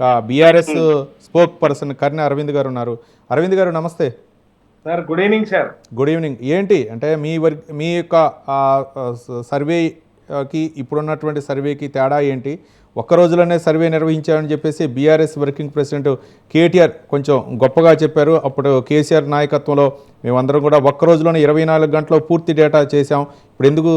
BRS spokesperson Karna Arvind గారు ఉన్నారు. అరవింద్ గారు నమస్తే. Sir good evening sir. Good evening. ఏంటి? అంటే మీ వర్ మీ యొక్క సర్వేకి ఇప్పుడున్నటువంటి సర్వేకి తేడా ఏంటి? ఒక్క రోజులోనే సర్వే నిర్వహించారని చెప్పేసి బీఆర్ఎస్ వర్కింగ్ ప్రెసిడెంట్ కేటీఆర్ కొంచెం గొప్పగా చెప్పారు. అప్పుడు కేసీఆర్ నాయకత్వంలో మేమందరం కూడా ఒక్క రోజులోనే ఇరవై నాలుగు గంటల్లో పూర్తి డేటా చేశాం. ఇప్పుడు ఎందుకు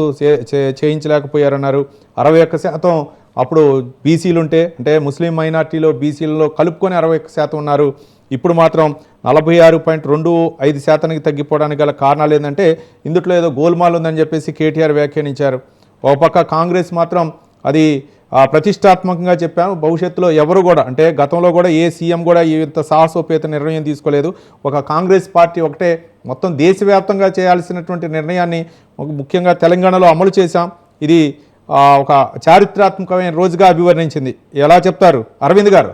చేయించలేకపోయారన్నారు? అరవై ఒక్క శాతం అప్పుడు బీసీలు ఉంటే అంటే ముస్లిం మైనార్టీలో బీసీలలో కలుపుకొని అరవై శాతం ఉన్నారు. ఇప్పుడు మాత్రం నలభై ఆరు పాయింట్ రెండు ఐదు శాతానికి తగ్గిపోవడానికి గల కారణాలు ఏంటంటే ఇందుట్లో ఏదో గోల్మాల్ ఉందని చెప్పేసి కేటీఆర్ వ్యాఖ్యానించారు. ఒక పక్క కాంగ్రెస్ మాత్రం అది ప్రతిష్టాత్మకంగా చెప్పాను. భవిష్యత్తులో ఎవరు కూడా అంటే గతంలో కూడా ఏ సీఎం కూడా ఇంత సాహసోపేత నిర్ణయం తీసుకోలేదు. ఒక కాంగ్రెస్ పార్టీ ఒకటే మొత్తం దేశవ్యాప్తంగా చేయాల్సినటువంటి నిర్ణయాన్ని ముఖ్యంగా తెలంగాణలో అమలు చేశాం. ఇది ఒక చారిత్రాత్మకమైన రోజుగా అభివర్ణించింది. ఎలా చెప్తారు? అరవింద్ గారు.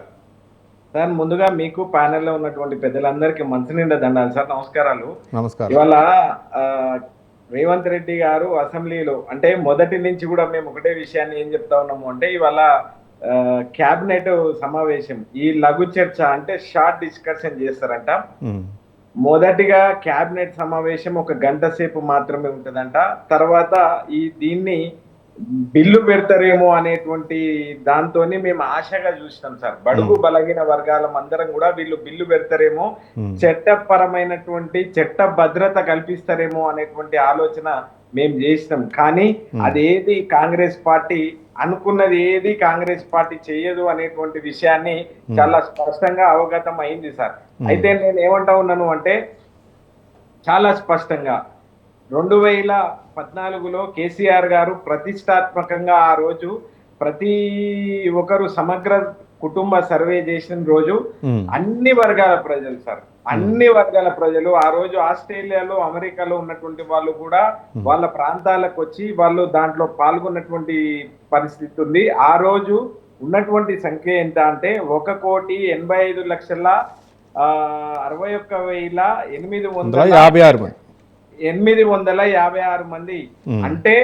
సార్ ముందుగా మీకు ప్యానెల్లో ఉన్నటువంటి పెద్దలందరికీ మంచి నిండా దండాలి. సార్ నమస్కారాలు. నమస్కారం. ఇవాళ రేవంత్ రెడ్డి గారు అసెంబ్లీలో అంటే మొదటి నుంచి కూడా మేము ఒకటే విషయాన్ని ఏం చెప్తా ఉన్నాము అంటే ఇవాళ క్యాబినెట్ సమావేశం ఈ లఘు చర్చ అంటే షార్ట్ డిస్కషన్ చేస్తారంట. మొదటిగా క్యాబినెట్ సమావేశం ఒక గంట సేపు మాత్రమే ఉంటదంట. తర్వాత ఈ దీన్ని బిల్లు పెడతారేమో అనేటువంటి దాంతోని మేము ఆశగా చూసినాం సార్. బడుగు బలహీన వర్గాల అందరం కూడా వీళ్ళు బిల్లు పెడతారేమో చట్టపరమైనటువంటి చట్ట భద్రత కల్పిస్తారేమో అనేటువంటి ఆలోచన మేము చేసినాం. కానీ అదేది కాంగ్రెస్ పార్టీ అనుకున్నది ఏది కాంగ్రెస్ పార్టీ చేయదు అనేటువంటి విషయాన్ని చాలా స్పష్టంగా అవగతం అయింది సార్. అయితే నేను ఏమంటా ఉన్నాను అంటే చాలా స్పష్టంగా రెండు వేల పద్నాలుగులో కేసీఆర్ గారు ప్రతిష్టాత్మకంగా ఆ రోజు ప్రతి ఒక్కరు సమగ్ర కుటుంబ సర్వే చేసిన రోజు అన్ని వర్గాల ప్రజలు సార్. అన్ని వర్గాల ప్రజలు. ఆ రోజు ఆస్ట్రేలియాలో అమెరికాలో ఉన్నటువంటి వాళ్ళు కూడా వాళ్ళ ప్రాంతాలకు వచ్చి వాళ్ళు దాంట్లో పాల్గొన్నటువంటి పరిస్థితి ఉంది. ఆ రోజు ఉన్నటువంటి సంఖ్య ఎంత అంటే ఒక కోటి ఎనభై ఐదు లక్షల అరవై ఒక్క వేల ఎనిమిది వందల యాభై ఆరు మంది. ఎనిమిది వందల యాభై ఆరు మంది. అంటే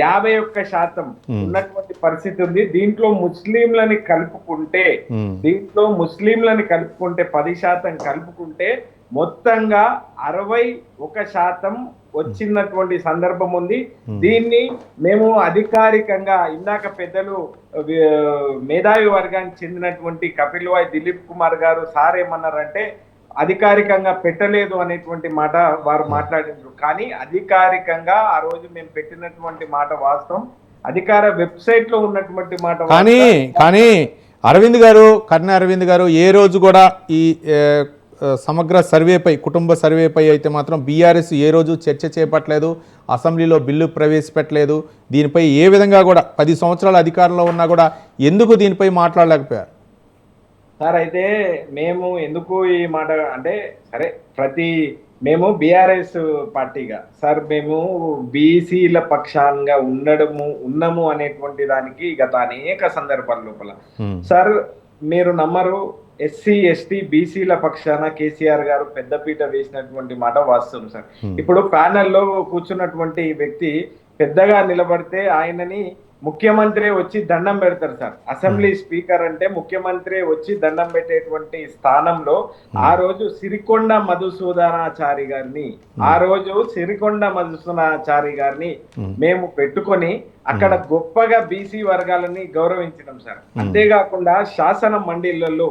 యాభై ఒక్క శాతం ఉన్నటువంటి పరిస్థితి ఉంది. దీంట్లో ముస్లింలని కలుపుకుంటే దీంట్లో ముస్లింలని కలుపుకుంటే పది శాతం కలుపుకుంటే మొత్తంగా అరవై ఒక శాతం వచ్చినటువంటి సందర్భం ఉంది. దీన్ని మేము అధికారికంగా ఇందాక పెద్దలు మేధావి వర్గానికి చెందినటువంటి కపిల్ వాయ్ దిలీప్ కుమార్ గారు సార్ ఏమన్నారంటే అధికారికంగా పెట్టలేదు అనేటువంటి మాట వారు మాట్లాడినారు కానీ అధికారికంగా ఆ రోజు మేము పెట్టినటువంటి మాట వాస్తవం. అధికార వెబ్సైట్లో ఉన్నటువంటి మాట కానీ కానీ అరవింద్ గారు కర్ణ అరవింద్ గారు ఏ రోజు కూడా ఈ సమగ్ర సర్వేపై కుటుంబ సర్వేపై అయితే మాత్రం బీఆర్ఎస్ ఏ రోజు చర్చ చేపట్టలేదు అసెంబ్లీలో బిల్లు ప్రవేశపెట్టలేదు. దీనిపై ఏ విధంగా కూడా పది సంవత్సరాల అధికారంలో ఉన్నా కూడా ఎందుకు దీనిపై మాట్లాడలేకపోయారు? సార్ అయితే మేము ఎందుకు ఈ మాట అంటే సరే ప్రతి మేము బీఆర్ఎస్ పార్టీగా. సార్ మేము బీసీల పక్షాంగా ఉండడము ఉన్నాము అనేటువంటి దానికి గత అనేక సందర్భాల లోపల. సార్ మీరు నమ్మరు ఎస్సీ ఎస్టీ బీసీల పక్షాన కేసీఆర్ గారు పెద్దపీట వేసినటువంటి మాట వాస్తవం సార్. ఇప్పుడు ప్యానెల్లో కూర్చున్నటువంటి వ్యక్తి పెద్దగా నిలబడితే ఆయనని ముఖ్యమంత్రి వచ్చి దండం పెడతారు సార్. అసెంబ్లీ స్పీకర్ అంటే ముఖ్యమంత్రి వచ్చి దండం పెట్టేటువంటి స్థానంలో ఆ రోజు సిరికొండ మధుసూదనాచారి గారిని ఆ రోజు సిరికొండ మధుసూదనాచారి గారిని మేము. పెట్టుకొని అక్కడ గొప్పగా బీసీ వర్గాలని గౌరవించినాం సార్. అంతేకాకుండా శాసన మండలిలలో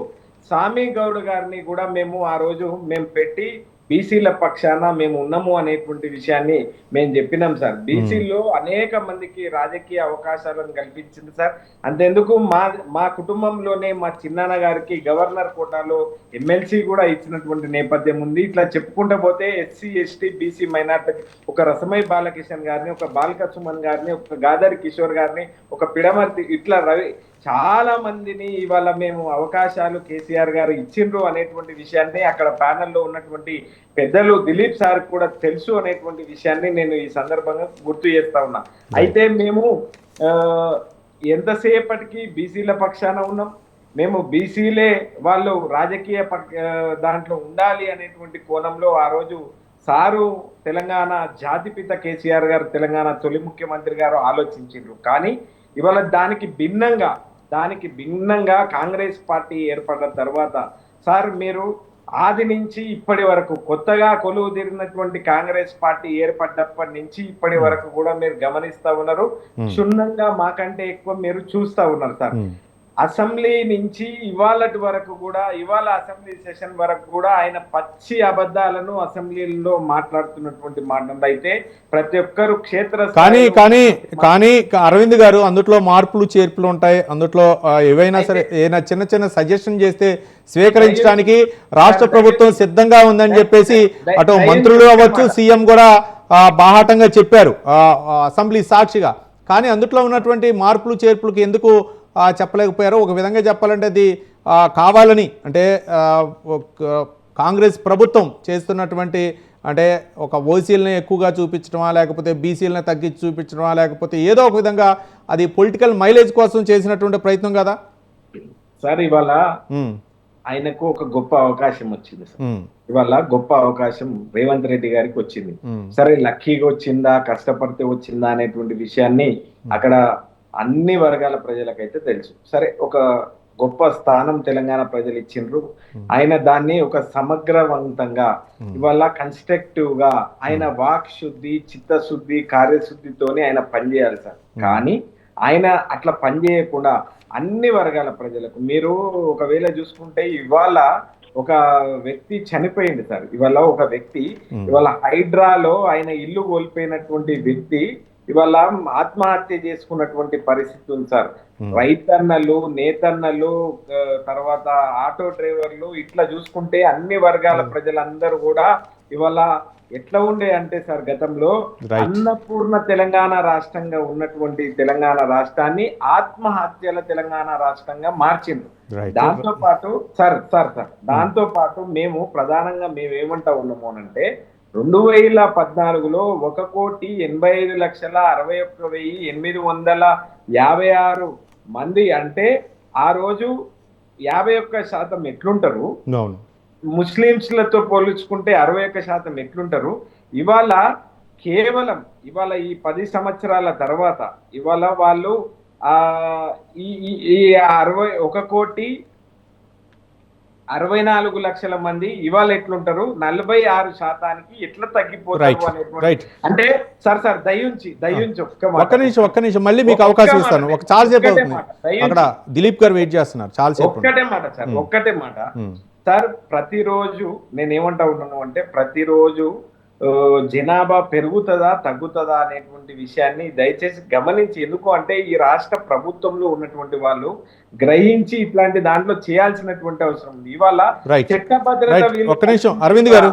సామి గౌడ్ గారిని కూడా మేము ఆ రోజు మేము పెట్టి బీసీల పక్షాన మేము ఉన్నాము అనేటువంటి విషయాన్ని మేము చెప్పినాం సార్. బీసీలో అనేక మందికి రాజకీయ అవకాశాలను కల్పించింది సార్. అంతెందుకు మా మా కుటుంబంలోనే మా చిన్నాన్న గారికి గవర్నర్ కోటాలో ఎమ్మెల్సీ కూడా ఇచ్చినటువంటి నేపథ్యం ఉంది. ఇట్లా చెప్పుకుంటూ పోతే ఎస్సీ ఎస్టీ బీసీ మైనార్టీ ఒక రసమై బాలకిషన్ గారిని ఒక బాలక సుమన్ గారిని ఒక గాదరి కిషోర్ గారిని ఒక పిడమర్తి ఇట్లా రవి చాలా మందిని ఇవాళ మేము అవకాశాలు కేసీఆర్ గారు ఇచ్చిండ్రు అనేటువంటి విషయాన్ని అక్కడ ప్యానెల్లో ఉన్నటువంటి పెద్దలు దిలీప్ సార్ కూడా తెలుసు అనేటువంటి విషయాన్ని నేను ఈ సందర్భంగా గుర్తు చేస్తా ఉన్నా. అయితే మేము ఎంతసేపటికి బీసీల పక్షాన ఉన్నాం? మేము బీసీలే వాళ్ళు రాజకీయ దాంట్లో ఉండాలి అనేటువంటి కోణంలో ఆ రోజు సారు తెలంగాణ జాతిపిత కేసీఆర్ గారు తెలంగాణ తొలి ముఖ్యమంత్రి గారు ఆలోచించిండ్రు. కానీ ఇవాళ దానికి భిన్నంగా దానికి భిన్నంగా కాంగ్రెస్ పార్టీ ఏర్పడిన తర్వాత సార్ మీరు ఆది నుంచి ఇప్పటి వరకు కొత్తగా కొలువు తీరినటువంటి కాంగ్రెస్ పార్టీ ఏర్పడ్డప్పటి నుంచి ఇప్పటి వరకు కూడా మీరు గమనిస్తా ఉన్నారు. క్షుణ్ణంగా మాకంటే ఎక్కువ మీరు చూస్తా ఉన్నారు సార్. ఉమ్. అసెంబ్లీ నుంచి ఇవాళటి వరకు కూడా ఇవాళ అసెంబ్లీ సెషన్ వరకు కూడా ఆయన పచ్చి అబద్ధాలను అసెంబ్లీలో మాట్లాడుతున్నటువంటి మాటలు అయితే ప్రతి ఒక్కరు క్షేత్ర కానీ కానీ కానీ అరవింద్ గారు అందుట్లో మార్పులు చేర్పులు ఉంటాయి. అందుట్లో ఏవైనా సరే ఏదైనా చిన్న చిన్న సజెషన్ చేస్తే స్వీకరించడానికి రాష్ట్ర ప్రభుత్వం సిద్ధంగా ఉందని చెప్పేసి అటు మంత్రులు అవ్వచ్చు సీఎం కూడా బాహాటంగా చెప్పారు. అసెంబ్లీ సాక్షిగా. కానీ అందుట్లో ఉన్నటువంటి మార్పులు చేర్పులకు ఎందుకు చెప్పలేకపోయారో ఒక విధంగా చెప్పాలంటే అది కావాలని అంటే కాంగ్రెస్ ప్రభుత్వం చేస్తున్నటువంటి అంటే ఒక ఓసీలని ఎక్కువగా చూపించడమా లేకపోతే బీసీలని తగ్గించి చూపించడమా లేకపోతే ఏదో ఒక విధంగా అది పొలిటికల్ మైలేజ్ కోసం చేసినటువంటి ప్రయత్నం కదా? సార్ ఇవాళ ఆయనకు ఒక గొప్ప అవకాశం వచ్చింది సార్. ఇవాళ గొప్ప అవకాశం రేవంత్ రెడ్డి గారికి వచ్చింది. సరే లక్కీగా వచ్చిందా కష్టపడితే వచ్చిందా అనేటువంటి విషయాన్ని అక్కడ అన్ని వర్గాల ప్రజలకైతే తెలుసు. సరే ఒక గొప్ప స్థానం తెలంగాణ ప్రజలు ఇచ్చిండ్రు. ఆయన దాన్ని ఒక సమగ్రవంతంగా ఇవాళ కన్స్ట్రక్టివ్గా ఆయన వాక్ శుద్ధి చిత్తశుద్ధి కార్యశుద్ధితోనే ఆయన పనిచేయాలి సార్. కానీ ఆయన అట్లా పనిచేయకుండా అన్ని వర్గాల ప్రజలకు మీరు ఒకవేళ చూసుకుంటే ఇవాళ ఒక వ్యక్తి చనిపోయింది సార్. ఇవాళ ఒక వ్యక్తి ఇవాళ హైడ్రాలో ఆయన ఇల్లు కోల్పోయినటువంటి వ్యక్తి ఇవాళ ఆత్మహత్య చేసుకున్నటువంటి పరిస్థితి ఉంది సార్. రైతన్నలు నేతన్నలు తర్వాత ఆటో డ్రైవర్లు ఇట్లా చూసుకుంటే అన్ని వర్గాల ప్రజలందరూ కూడా ఇవాళ ఎట్లా ఉండే అంటే సార్ గతంలో. అన్నపూర్ణ తెలంగాణ రాష్ట్రంగా ఉన్నటువంటి తెలంగాణ రాష్ట్రాన్ని ఆత్మహత్యల తెలంగాణ రాష్ట్రంగా మార్చింది దాంతో పాటు సార్ సార్ సార్ దాంతో పాటు మేము ప్రధానంగా మేము ఏమంటా ఉన్నాము అనంటే రెండు వేల పద్నాలుగులో ఒక కోటి ఎనభై ఐదు లక్షల అరవై ఒక్క వెయ్యి ఎనిమిది వందల యాభై ఆరు మంది అంటే ఆ రోజు యాభై ఒక్క శాతం ఎట్లుంటారు? ముస్లింస్లతో పోల్చుకుంటే అరవై ఒక్క శాతం ఎట్లుంటారు? ఇవాళ కేవలం ఇవాళ ఈ పది సంవత్సరాల తర్వాత ఇవాళ వాళ్ళు ఆ ఈ అరవై ఒక కోటి అరవై నాలుగు లక్షల మంది ఇవాళ ఎట్లుంటారు? నలభై ఆరు శాతానికి ఎట్లా తగ్గిపోతారు అంటే సార్ సార్ దయ్యుంచి దయ్యుంచి ఒక్క. ఒక్క నిమిషం ఒక్క నిమిషం. మళ్ళీ మీకు అవకాశం. ఇస్తాను. ఒక చాలాసేపు ఒక్కటే అవుతుంది. అక్కడ దిలీప్ గారు వెయిట్ చేస్తున్నారు. చాలాసేపు ఒక్కటే మాట సార్ ఒక్కటే మాట. సార్ ప్రతిరోజు నేను ఏమంటా ఉన్నాను అంటే ప్రతిరోజు జనాభా పెరుగుతుందా తగ్గుతుందా అనేటువంటి విషయాన్ని దయచేసి గమనించి ఎందుకు అంటే ఈ రాష్ట్ర ప్రభుత్వంలో ఉన్నటువంటి వాళ్ళు గ్రహించి ఇట్లాంటి దాంట్లో చేయాల్సినటువంటి అవసరం ఉంది. ఇవాళ చట్టభద్రత ఒక్క నిమిషం. అరవింద్ గారు